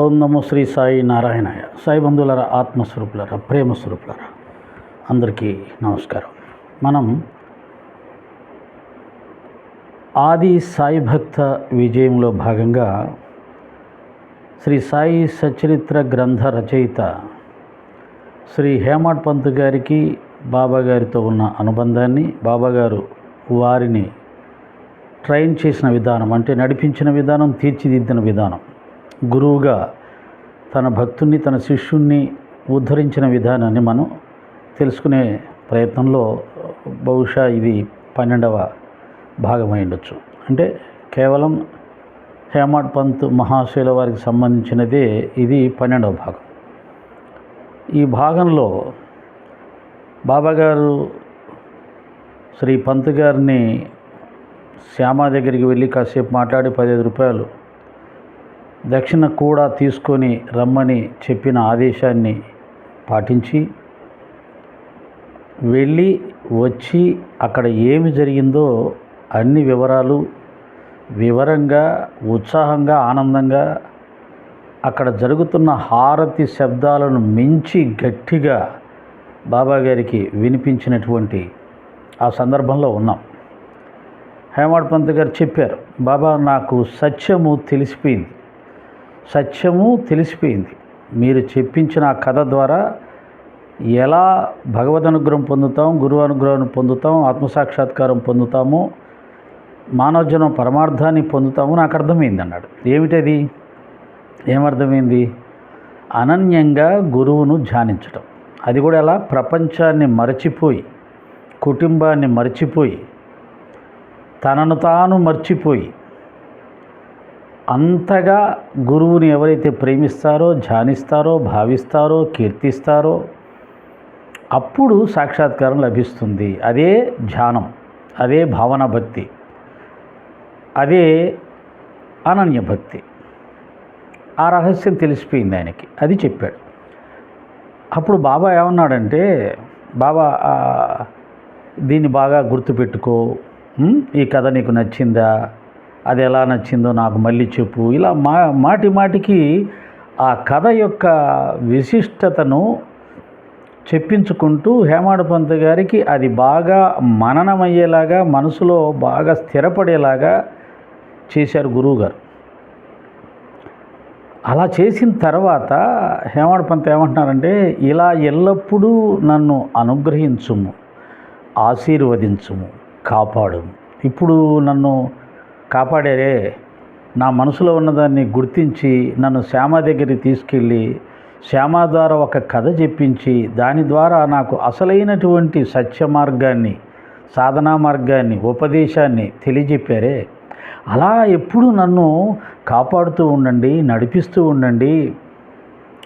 ఓం నమో శ్రీ సాయి నారాయణాయ. సాయి బంధువులరా ఆత్మస్వరూపులరా ప్రేమ స్వరూపులరా అందరికీ నమస్కారం. మనం ఆది సాయి భక్త విజయంలో భాగంగా శ్రీ సాయి సచరిత్ర గ్రంథ రచయిత శ్రీ హేమాడ్ పంత్ గారికి బాబా గారితో ఉన్న అనుబంధాన్ని బాబాగారు వారిని ట్రైన్ చేసిన విధానం అంటే నడిపించిన విధానం తీర్చిదిద్దిన విధానం గురువుగా తన భక్తుణ్ణి తన శిష్యుణ్ణి ఉద్ధరించిన విధానాన్ని మనం తెలుసుకునే ప్రయత్నంలో బహుశా ఇది పన్నెండవ భాగమై ఉండొచ్చు అంటే కేవలం హేమాడ్ పంత్ మహాశైల వారికి సంబంధించినదే ఇది పన్నెండవ భాగం. ఈ భాగంలో బాబాగారు శ్రీ పంత్ గారిని శ్యామ దగ్గరికి వెళ్ళి కాసేపు మాట్లాడి పదిహేను రూపాయలు దక్షిణ కూడా తీసుకొని రమ్మని చెప్పిన ఆదేశాన్ని పాటించి వెళ్ళి వచ్చి అక్కడ ఏమి జరిగిందో అన్ని వివరాలు వివరంగా ఉత్సాహంగా ఆనందంగా అక్కడ జరుగుతున్న హారతి శబ్దాలను మించి గట్టిగా బాబా గారికి వినిపించినటువంటి ఆ సందర్భంలో ఉన్నాం. హేమాడ్ పంత్ గారు చెప్పారు బాబా నాకు సత్యము తెలిసిపోయింది. సత్యము తెలిసిపోయింది. మీరు చెప్పించిన ఆ కథ ద్వారా ఎలా భగవద్ అనుగ్రహం పొందుతాం గురువు అనుగ్రహం పొందుతాం ఆత్మసాక్షాత్కారం పొందుతాము మానవజనం పరమార్థాన్ని పొందుతాము నాకు అర్థమైంది అన్నాడు ఏమిటది? ఏమర్థమైంది? అనన్యంగా గురువును ధ్యానించటం. అది కూడా ఎలా? ప్రపంచాన్ని మరచిపోయి కుటుంబాన్ని మరచిపోయి తనను తాను మర్చిపోయి అంతగా గురువుని ఎవరైతే ప్రేమిస్తారో ధ్యానిస్తారో భావిస్తారో కీర్తిస్తారో అప్పుడు సాక్షాత్కారం లభిస్తుంది. అదే ధ్యానం అదే భావన భక్తి అదే అనన్య భక్తి. ఆ రహస్యం తెలిసిపోయింది ఆయనకి అది చెప్పాడు. అప్పుడు బాబా ఏమన్నాడంటే బాబా దీన్ని బాగా గుర్తుపెట్టుకో. ఈ కథ నీకు నచ్చిందా? అది ఎలా నచ్చిందో నాకు మళ్ళీ చెప్పు. ఇలా మా మాటి మాటికి ఆ కథ యొక్క విశిష్టతను చెప్పించుకుంటూ హేమాడ్ పంత్ గారికి అది బాగా మననమయ్యేలాగా మనసులో బాగా స్థిరపడేలాగా చేశారు గురువుగారు. అలా చేసిన తర్వాత హేమాడ్ పంత్ ఏమంటున్నారంటే ఇలా ఎల్లప్పుడూ నన్ను అనుగ్రహించుము ఆశీర్వదించుము కాపాడుము. ఇప్పుడు నన్ను కాపాడారే. నా మనసులో ఉన్నదాన్ని గుర్తించి నన్ను శ్యామ దగ్గరికి తీసుకెళ్ళి శ్యామ ద్వారా ఒక కథ చెప్పించి దాని ద్వారా నాకు అసలైనటువంటి సత్య మార్గాన్ని సాధనా మార్గాన్ని ఉపదేశాన్ని తెలియజెప్పారే. అలా ఎప్పుడు నన్ను కాపాడుతూ ఉండండి నడిపిస్తూ ఉండండి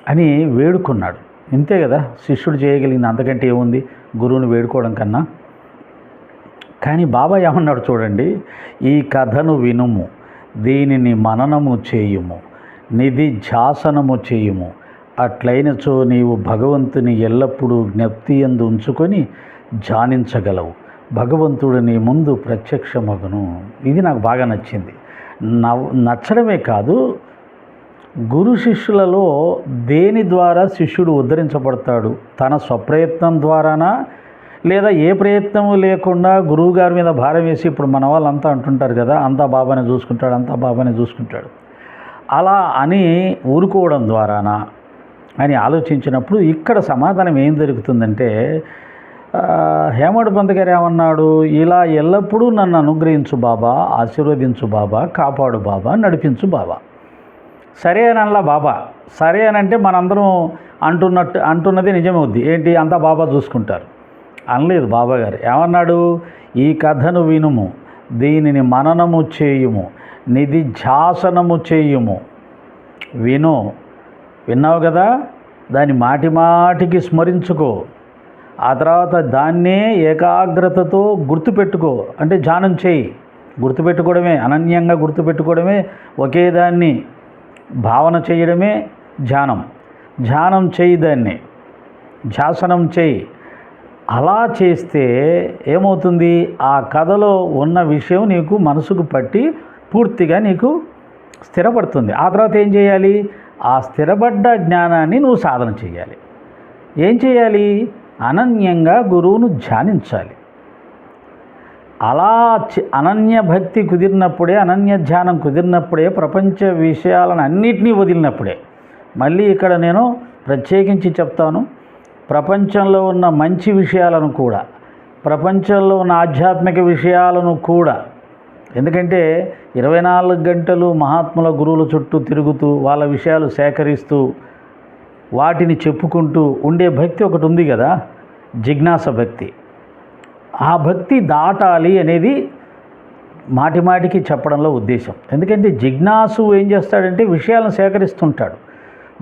అని వేడుకున్నాడు. ఇంతే కదా? శిష్యుడు చేయగలిగింది. అంతకంటే ఏముంది? గురువుని వేడుకోవడం కన్నా. కానీ బాబా ఏమన్నాడు చూడండి ఈ కథను వినుము దీనిని మననము చేయుము నిధి ఝాసనము చేయుము. అట్లయినచో నీవు భగవంతుని ఎల్లప్పుడూ జ్ఞప్తి ఎందు ఉంచుకొని ధ్యానించగలవు. భగవంతుడు నీ ముందు ప్రత్యక్షమగును. ఇది నాకు బాగా నచ్చింది. నవ్ నచ్చడమే కాదు గురు శిష్యులలో దేని ద్వారా శిష్యుడు ఉద్ధరించబడతాడు? తన స్వప్రయత్నం ద్వారానా? లేదా ఏ ప్రయత్నము లేకుండా గురువు గారి మీద భారం వేసి ఇప్పుడు మన వాళ్ళంతా అంటుంటారు కదా అంతా బాబానే చూసుకుంటాడు అంతా బాబానే చూసుకుంటాడు. అలా అని ఊరుకోవడం ద్వారానా అని ఆలోచించినప్పుడు ఇక్కడ సమాధానం ఏం జరుగుతుందంటే హేమడ్ పంత్ గారు ఏమన్నాడు ఇలా ఎల్లప్పుడూ నన్ను అనుగ్రహించు బాబా ఆశీర్వదించు బాబా కాపాడు బాబా నడిపించు బాబా. సరే అని అనలా బాబా. సరే అని అంటే మనందరం అంటున్నట్టు అంటున్నది నిజమవుద్ది. ఏంటి? అంతా బాబా చూసుకుంటారు. అనలేదు బాబా గారు ఏమన్నాడు? ఈ కథను వినుము. దీనిని మననము చేయుము. నిధి ధ్యాసనము చేయుము. విను. విన్నావు కదా? దాన్ని మాటి మాటికి స్మరించుకో. ఆ తర్వాత దాన్నే ఏకాగ్రతతో గుర్తుపెట్టుకో. అంటే ధ్యానం చేయి. గుర్తుపెట్టుకోవడమే అనన్యంగా గుర్తుపెట్టుకోవడమే ఒకే దాన్ని భావన చేయడమే ధ్యానం. ధ్యానం చేయి దాన్ని. ధ్యాసనం చేయి. అలా చేస్తే ఏమవుతుంది? ఆ కథలో ఉన్న విషయం నీకు మనసుకు పట్టి పూర్తిగా నీకు స్థిరపడుతుంది. ఆ తర్వాత ఏం చేయాలి? ఆ స్థిరపడ్డ జ్ఞానాన్ని నువ్వు సాధన చేయాలి. ఏం చేయాలి? అనన్యంగా గురువును ధ్యానించాలి. అలా అనన్య భక్తి కుదిరినప్పుడే అనన్య ధ్యానం కుదిరినప్పుడే ప్రపంచ విషయాలను అన్నిటినీ వదిలినప్పుడే మళ్ళీ ఇక్కడ నేను ప్రత్యేకించి చెప్తాను. ప్రపంచంలో ఉన్న మంచి విషయాలను కూడా ప్రపంచంలో ఉన్న ఆధ్యాత్మిక విషయాలను కూడా. ఎందుకంటే ఇరవై నాలుగు గంటలు మహాత్ముల గురువుల చుట్టూ తిరుగుతూ వాళ్ళ విషయాలు సేకరిస్తూ వాటిని చెప్పుకుంటూ ఉండే భక్తి ఒకటి ఉంది కదా జిజ్ఞాస భక్తి. ఆ భక్తి దాటాలి అనేది మాటిమాటికి చెప్పడంలో ఉద్దేశం. ఎందుకంటే జిజ్ఞాసు ఏం చేస్తాడంటే విషయాలను సేకరిస్తుంటాడు.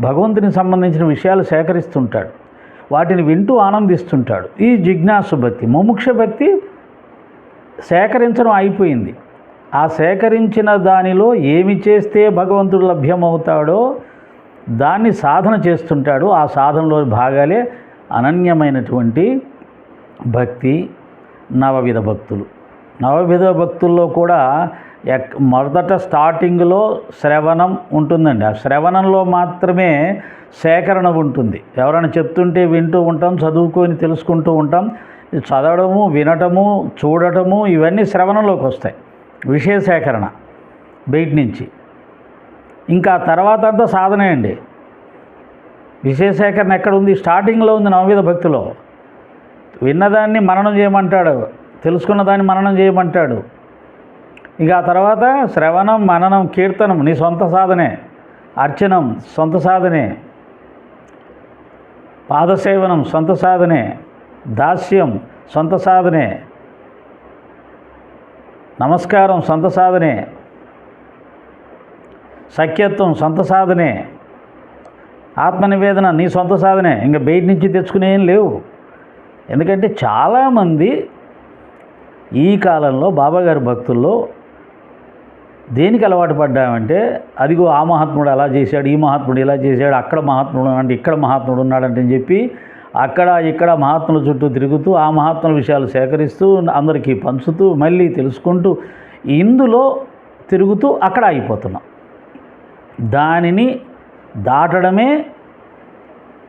భగవంతునికి సంబంధించిన విషయాలు సేకరిస్తుంటాడు. వాటిని వింటూ ఆనందిస్తుంటాడు. ఈ జిజ్ఞాసు భక్తి ముముక్ష భక్తి సేకరించడం అయిపోయింది. ఆ సేకరించిన దానిలో ఏమి చేస్తే భగవంతుడు లభ్యమవుతాడో దాన్ని సాధన చేస్తుంటాడు. ఆ సాధనలో భాగాలే అనన్యమైనటువంటి భక్తి నవవిధ భక్తులు. నవవిధ భక్తుల్లో కూడా మొదట స్టార్టింగ్లో శ్రవణం ఉంటుందండి. ఆ శ్రవణంలో మాత్రమే సేకరణ ఉంటుంది. ఎవరైనా చెప్తుంటే వింటూ ఉంటాం చదువుకొని తెలుసుకుంటూ ఉంటాం. చదవడము వినటము చూడటము ఇవన్నీ శ్రవణంలోకి వస్తాయి. విషయ సేకరణ బయట నుంచి. ఇంకా తర్వాత అంతా సాధనే అండి. విషయ సేకరణ ఎక్కడ ఉంది స్టార్టింగ్లో ఉంది నవవిధ భక్తిలో. విన్నదాన్ని మననం చేయమంటాడు. తెలుసుకున్న దాన్ని మననం చేయమంటాడు. ఇంకా ఆ తర్వాత శ్రవణం మననం కీర్తనం నీ సొంత సాధనే అర్చనం సొంత సాధనే పాదసేవనం సొంత సాధనే దాస్యం సొంత సాధనే నమస్కారం సొంత సాధనే సఖ్యత్వం సొంత సాధనే ఆత్మనివేదన నీ సొంత సాధనే ఇంకా బయట నుంచి తెచ్చుకునేం లేవు. ఎందుకంటే చాలామంది ఈ కాలంలో బాబాగారి భక్తుల్లో దేనికి అలవాటు పడ్డామంటే అదిగో ఆ మహాత్ముడు అలా చేశాడు ఈ మహాత్ముడు ఇలా చేశాడు అక్కడ మహాత్ముడు అంటే ఇక్కడ మహాత్ముడు ఉన్నాడంటే అని చెప్పి అక్కడ ఇక్కడ మహాత్ముల చుట్టూ తిరుగుతూ ఆ మహాత్ముల విషయాలు సేకరిస్తూ అందరికీ పంచుతూ మళ్ళీ తెలుసుకుంటూ ఇందులో తిరుగుతూ అక్కడ ఆగిపోతున్నాం. దానిని దాటడమే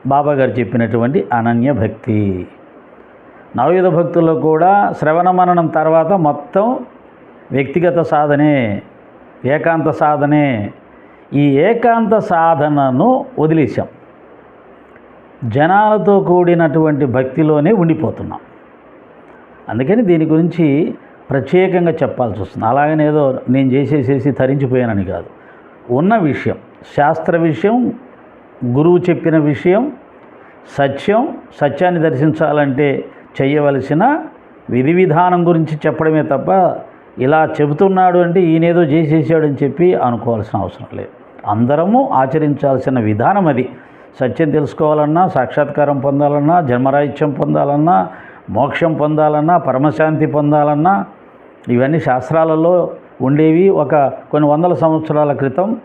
బాబా గారు చెప్పినటువంటి అనన్య భక్తి. నవయుధ భక్తుల్లో కూడా శ్రవణ మననం తర్వాత మొత్తం వ్యక్తిగత సాధనే. ఏకాంత సాధనే. ఈ ఏకాంత సాధనను వదిలేసాం జనాలతో కూడినటువంటి భక్తిలోనే ఉండిపోతున్నాం. అందుకని దీని గురించి ప్రత్యేకంగా చెప్పాల్సి వస్తుంది. అలాగనేదో నేను చేసేసేసి తరించిపోయానని కాదు. ఉన్న విషయం శాస్త్ర విషయం గురువు చెప్పిన విషయం సత్యం సత్యాన్ని దర్శించాలంటే చేయవలసిన విధి విధానం గురించి చెప్పడమే తప్ప ఇలా చెబుతున్నాడు అంటే ఈయనేదో చేసేసాడని చెప్పి అనుకోవాల్సిన అవసరం లేదు. అందరము ఆచరించాల్సిన విధానం అది. సత్యం తెలుసుకోవాలన్నా సాక్షాత్కారం పొందాలన్నా జన్మరాహిత్యం పొందాలన్నా మోక్షం పొందాలన్నా పరమశాంతి పొందాలన్నా ఇవన్నీ శాస్త్రాలలో ఉండేవి ఒక కొన్ని వందల సంవత్సరాల క్రితం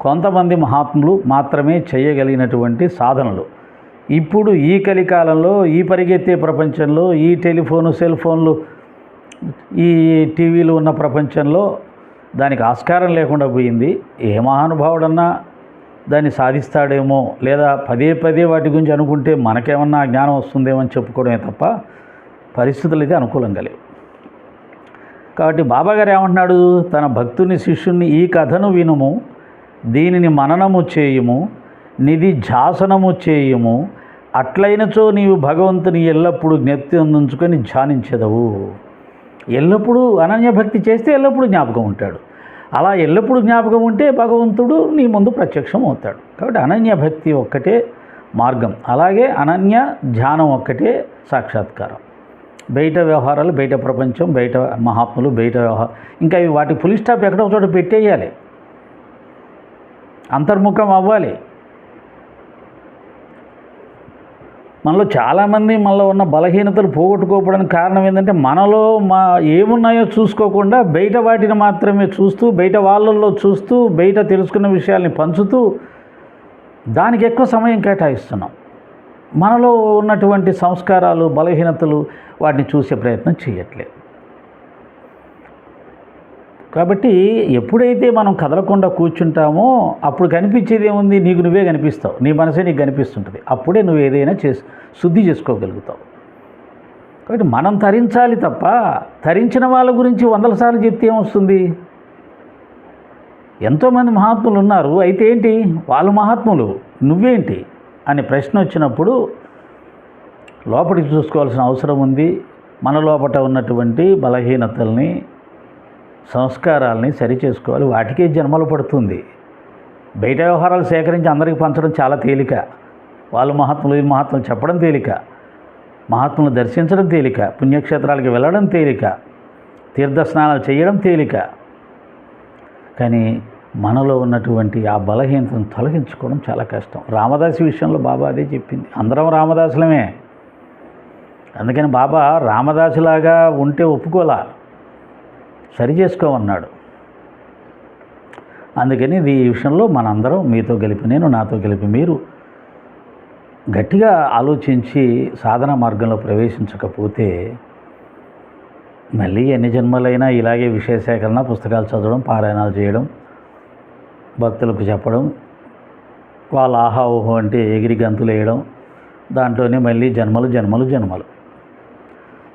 కొంతమంది మహాత్ములు మాత్రమే చేయగలిగినటువంటి సాధనలు. ఇప్పుడు ఈ కలికాలంలో ఈ పరిగెత్తే ప్రపంచంలో ఈ టెలిఫోను సెల్ ఫోన్లు ఈ టీవీలు ఉన్న ప్రపంచంలో దానికి ఆస్కారం లేకుండా పోయింది. ఏ మహానుభావుడన్నా దాన్ని సాధిస్తాడేమో లేదా పదే పదే వాటి గురించి అనుకుంటే మనకేమన్నా జ్ఞానం వస్తుందేమో అని చెప్పుకోవడమే తప్ప పరిస్థితులు అయితే అనుకూలంగా లేవు. కాబట్టి బాబాగారు ఏమంటున్నాడు? తన భక్తుని శిష్యుని ఈ కథను వినుము దీనిని మననము చేయుము నిధి ఝాసనము చేయుము అట్లయినచో నీవు భగవంతుని ఎల్లప్పుడూ జ్ఞప్తి అందించుకొని ధ్యానించదవు. ఎల్లప్పుడూ అనన్యభక్తి చేస్తే ఎల్లప్పుడూ జ్ఞాపకం ఉంటాడు. అలా ఎల్లప్పుడూ జ్ఞాపకం ఉంటే భగవంతుడు నీ ముందు ప్రత్యక్షం అవుతాడు. కాబట్టి అనన్య భక్తి ఒక్కటే మార్గం. అలాగే అనన్య ధ్యానం ఒక్కటే సాక్షాత్కారం. బయట వ్యవహారాలు బయట ప్రపంచం బయట మహాత్ములు బయట వ్యవహారం ఇంకా ఇవి వాటి ఫుల్ స్టాప్ ఎక్కడో చోట పెట్టేయాలి. అంతర్ముఖం అవ్వాలి. మనలో చాలామంది మనలో ఉన్న బలహీనతలు పోగొట్టుకోకపోవడానికి కారణం ఏంటంటే మనలో మా ఏమున్నాయో చూసుకోకుండా బయట వాటిని మాత్రమే చూస్తూ బయట వాళ్ళల్లో చూస్తూ బయట తెలుసుకున్న విషయాల్ని పంచుతూ దానికి ఎక్కువ సమయం కేటాయిస్తున్నాం. మనలో ఉన్నటువంటి సంస్కారాలు బలహీనతలు వాటిని చూసే ప్రయత్నం చేయట్లేదు. కాబట్టి ఎప్పుడైతే మనం కదలకుండా కూర్చుంటామో అప్పుడు కనిపించేది ఏముంది? నీకు నువ్వే కనిపిస్తావు. నీ మనసే నీకు కనిపిస్తుంటుంది. అప్పుడే నువ్వు ఏదైనా చేసి శుద్ధి చేసుకోగలుగుతావు. కాబట్టి మనం తరించాలి తప్ప తరించిన వాళ్ళ గురించి వందల సార్లు చెప్తే ఏమొస్తుంది? ఎంతోమంది మహాత్ములు ఉన్నారు. అయితే ఏంటి? వాళ్ళు మహాత్ములు. నువ్వేంటి? అనే ప్రశ్న వచ్చినప్పుడు లోపలికి చూసుకోవాల్సిన అవసరం ఉంది. మన లోపట ఉన్నటువంటి బలహీనతల్ని సంస్కారాలని సరిచేసుకోవాలి. వాటికే జన్మలు పడుతుంది. బయట వ్యవహారాలు సేకరించి అందరికీ పంచడం చాలా తేలిక. వాళ్ళు మహాత్ములు ఈ మహాత్ములు చెప్పడం తేలిక. మహాత్ములు దర్శించడం తేలిక. పుణ్యక్షేత్రాలకు వెళ్ళడం తేలిక. తీర్థస్నానాలు చేయడం తేలిక. కానీ మనలో ఉన్నటువంటి ఆ బలహీనతను తొలగించుకోవడం చాలా కష్టం. రామదాసి విషయంలో బాబా అదే చెప్పింది. అందరం రామదాసులమే. అందుకని బాబా రామదాసులాగా ఉంటే ఒప్పుకోలా. సరి చేసుకోమన్నాడు. అందుకని ఇది ఈ విషయంలో మనందరం మీతో కలిపి నేను నాతో కలిపి మీరు గట్టిగా ఆలోచించి సాధన మార్గంలో ప్రవేశించకపోతే మళ్ళీ ఎన్ని జన్మలైనా ఇలాగే విషయ సేకరణ పుస్తకాలు చదవడం పారాయణాలు చేయడం భక్తులకు చెప్పడం వాళ్ళ ఆహా ఓహో అంటే ఎగిరి గంతులు వేయడం దాంట్లోనే మళ్ళీ జన్మలు జన్మలు జన్మలు.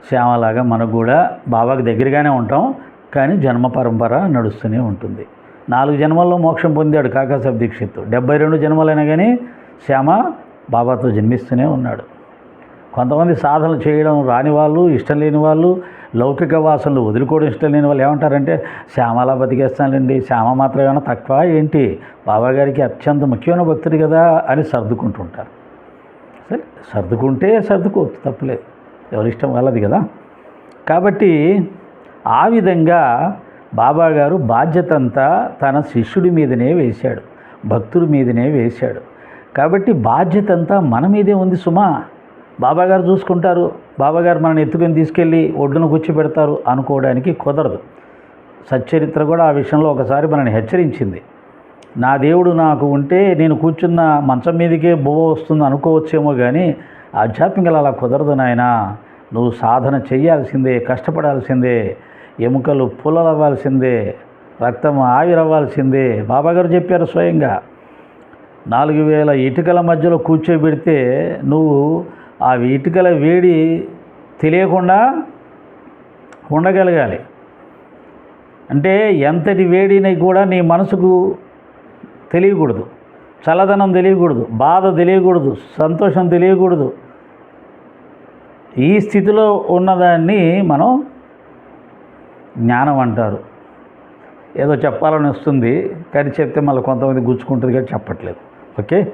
శ్యామలాగా మనకు కూడా బాబాకి దగ్గరగానే ఉంటాం. కానీ జన్మ పరంపర నడుస్తూనే ఉంటుంది. నాలుగు జన్మల్లో మోక్షం పొందాడు కాకాసాబ్ దీక్షిత్. డెబ్బై రెండు జన్మలైనా కానీ శ్యామ బాబాతో జన్మిస్తూనే ఉన్నాడు. కొంతమంది సాధనలు చేయడం రాని వాళ్ళు ఇష్టం లేని వాళ్ళు లౌకిక వాసనలు వదులుకోవడం ఇష్టం లేని వాళ్ళు ఏమంటారంటే శ్యామలా బతికేస్తానండి శ్యామ మాత్రం ఏమైనా తక్కువ? ఏంటి? బాబాగారికి అత్యంత ముఖ్యమైన భక్తుడు కదా అని సర్దుకుంటుంటారు. సరే సర్దుకుంటే సర్దుకోవచ్చు తప్పులేదు. ఎవరిష్టం వాళ్ళది కదా. కాబట్టి ఆ విధంగా బాబా గారు బాధ్యత అంతా తన శిష్యుడి మీదనే వేశాడు భక్తుడి మీదనే వేశాడు. కాబట్టి బాధ్యత అంతా మన మీదే ఉంది సుమా. బాబాగారు చూసుకుంటారు బాబాగారు మనల్ని ఎత్తుకొని తీసుకెళ్ళి ఒడ్డున కూర్చోబెడతారు అనుకోవడానికి కుదరదు. సచ్చరిత్ర కూడా ఆ విషయంలో ఒకసారి మనల్ని హెచ్చరించింది. నా దేవుడు నాకు ఉంటే నేను కూర్చున్న మంచం మీదకే బువ్వ వస్తుంది అనుకోవచ్చేమో కానీ ఆధ్యాత్మికలు అలా కుదరదు నాయన. నువ్వు సాధన చేయాల్సిందే కష్టపడాల్సిందే. ఎముకలు పుల్లలవ్వాల్సిందే రక్తం ఆవిరవ్వాల్సిందే. బాబాగారు చెప్పారు స్వయంగా నాలుగు వేల ఇటుకల మధ్యలో కూర్చోబెడితే నువ్వు ఆ ఇటుకల వేడి తెలియకుండా ఉండగలగాలి. అంటే ఎంతటి వేడిని కూడా నీ మనసుకు తెలియకూడదు. చల్లదనం తెలియకూడదు బాధ తెలియకూడదు సంతోషం తెలియకూడదు. ఈ స్థితిలో ఉన్నదాన్ని మనం జ్ఞానం అంటారు. ఏదో చెప్పాలని వస్తుంది కానీ చెప్తే మళ్ళీ కొంతమంది గుచ్చుకుంటుంది కానీ చెప్పట్లేదు. ఓకే?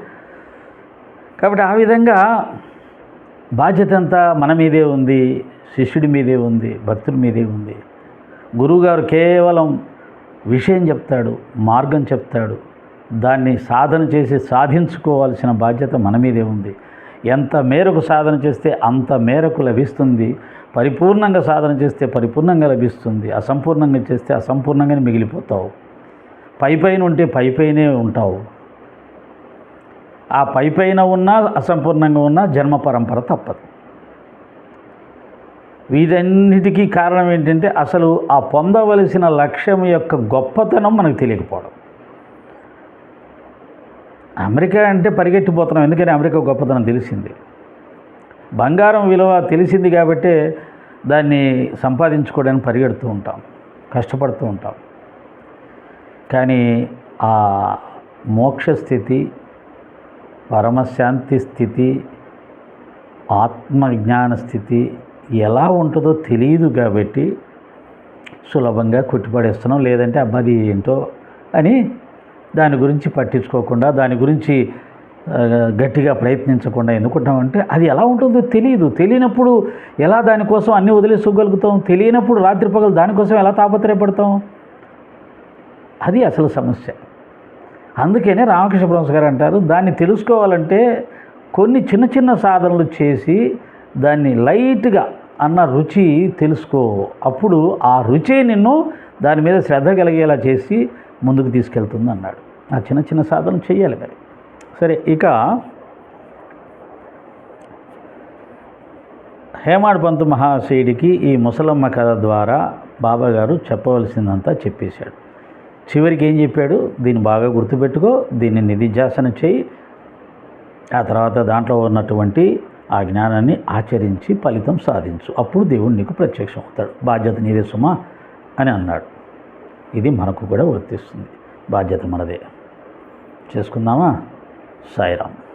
కాబట్టి ఆ విధంగా బాధ్యత అంతా మన మీదే ఉంది శిష్యుడి మీదే ఉంది భక్తుడి మీదే ఉంది. గురువుగారు కేవలం విషయం చెప్తాడు మార్గం చెప్తాడు దాన్ని సాధన చేసి సాధించుకోవాల్సిన బాధ్యత మన మీదే ఉంది. ఎంత మేరకు సాధన చేస్తే అంత మేరకు లభిస్తుంది? పరిపూర్ణంగా సాధన చేస్తే పరిపూర్ణంగా లభిస్తుంది. అసంపూర్ణంగా చేస్తే అసంపూర్ణంగానే మిగిలిపోతావు. పైపైన ఉంటే పైపైనే ఉంటావు. ఆ పైపైన ఉన్నా అసంపూర్ణంగా ఉన్నా జన్మ పరంపర తప్పదు. వీటన్నిటికీ కారణం ఏంటంటే అసలు ఆ పొందవలసిన లక్ష్యం యొక్క గొప్పతనం మనకు తెలియకపోవడం. అమెరికా అంటే పరిగెట్టిపోతున్నాం ఎందుకంటే అమెరికా గొప్పతనం తెలిసింది. బంగారం విలువ తెలిసింది కాబట్టే దాన్ని సంపాదించుకోవడానికి పరిగెడుతూ ఉంటాం. కష్టపడుతూ ఉంటాం. కానీ ఆ మోక్ష స్థితి పరమశాంతి స్థితి ఆత్మజ్ఞాన స్థితి ఎలా ఉంటుందో తెలియదు కాబట్టి సులభంగా కొట్టిపడేస్తున్నాం. లేదంటే అబ్బాది ఏంటో అని దాని గురించి పట్టించుకోకుండా దాని గురించి గట్టిగా ప్రయత్నించకుండా ఎందుకుంటామంటే అది ఎలా ఉంటుందో తెలియదు తెలియనప్పుడు ఎలా దానికోసం అన్నీ వదిలేసుకోగలుగుతాం తెలియనప్పుడు రాత్రి పగలు దానికోసం ఎలా తాపత్రయపడతాం? అది అసలు సమస్య. అందుకనే రామకృష్ణ బ్రహ్మస్ గారు అంటారు దాన్ని తెలుసుకోవాలంటే కొన్ని చిన్న చిన్న సాధనలు చేసి దాన్ని లైట్గా అన్న రుచి తెలుసుకో. అప్పుడు ఆ రుచే నిన్ను దాని మీద శ్రద్ధ కలిగేలా చేసి ముందుకు తీసుకెళ్తుంది అన్నాడు. ఆ చిన్న చిన్న సాధనలు చేయాలి మరి. సరే ఇక హేమాడ్ పంత్ మహాశయుడికి ఈ ముసలమ్మ కథ ద్వారా బాబా గారు చెప్పవలసిందంతా చెప్పేశాడు. చివరికి ఏం చెప్పాడు? దీన్ని బాగా గుర్తుపెట్టుకో దీన్ని నిధిధ్యాసన చేయి. ఆ తర్వాత దాంట్లో ఉన్నటువంటి ఆ జ్ఞానాన్ని ఆచరించి ఫలితం సాధించు. అప్పుడు దేవుడు నీకు ప్రత్యక్షం అవుతాడు బాధ్యత నీదే సుమా అని అన్నాడు. ఇది మనకు కూడా వర్తిస్తుంది. బాధ్యత మనదే. చేసుకుందామా? సాయిరామ్.